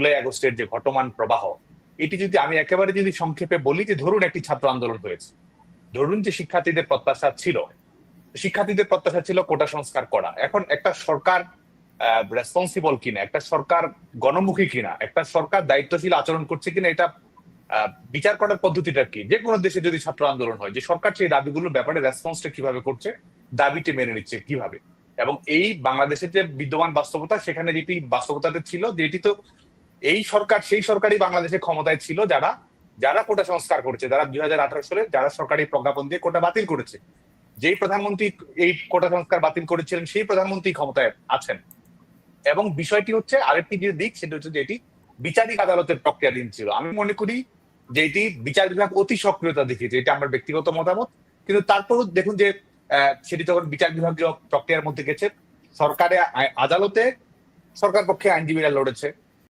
জুলাই আগস্টের যে ঘটমান প্রবাহ, এটি যদি আমি একেবারে যদি সংক্ষেপে বলি যে ধরুন একটি ছাত্র আন্দোলন হয়েছে। ধরুন যে শিক্ষার্থীদের প্রত্যাশা ছিল। শিক্ষার্থীদের প্রত্যাশা ছিল কোটা সংস্কার করা। এখন একটা সরকার রেসপন্সিবল কিনা, একটা সরকার গণমুখী কিনা, একটা সরকার দায়িত্বশীল আচরণ করছে কিনা, এটা বিচার করার পদ্ধতিটা কি? যে কোনো দেশে যদি ছাত্র আন্দোলন হয়, যে সরকার সেই দাবিগুলোর ব্যাপারে রেসপন্সটা কীভাবে করছে, দাবিটি মেনে নিচ্ছে কীভাবে? এবং এই বাংলাদেশের যে বিদ্যমান বাস্তবতা, সেখানে যেটি বাস্তবতাতে ছিল, যেটি তো এই সরকার, সেই সরকারই বাংলাদেশে ক্ষমতায় ছিল যারা যারা কোটা সংস্কার করেছে, যারা দুই হাজার আঠারো সালে যারা সরকারি প্রজ্ঞাপন দিয়ে কোটা বাতিল করেছে। যেই প্রধানমন্ত্রী এই কোটা সংস্কার বাতিল করেছিলেন, সেই প্রধানমন্ত্রী ক্ষমতায় আছেন। এবং বিষয়টি হচ্ছে আরেকটি যে দিক, সেটা হচ্ছে যে এটি বিচারিক আদালতের প্রক্রিয়াধীন ছিল। আমি মনে করি যে এটি বিচার বিভাগ অতি সক্রিয়তা দেখিয়েছে, এটা আমার ব্যক্তিগত মতামত। কিন্তু তারপরও দেখুন যে সেটি যখন বিচার বিভাগীয় প্রক্রিয়ার মধ্যে গেছে, সরকারে আদালতে সরকার পক্ষে আইনজীবীরা লড়েছে।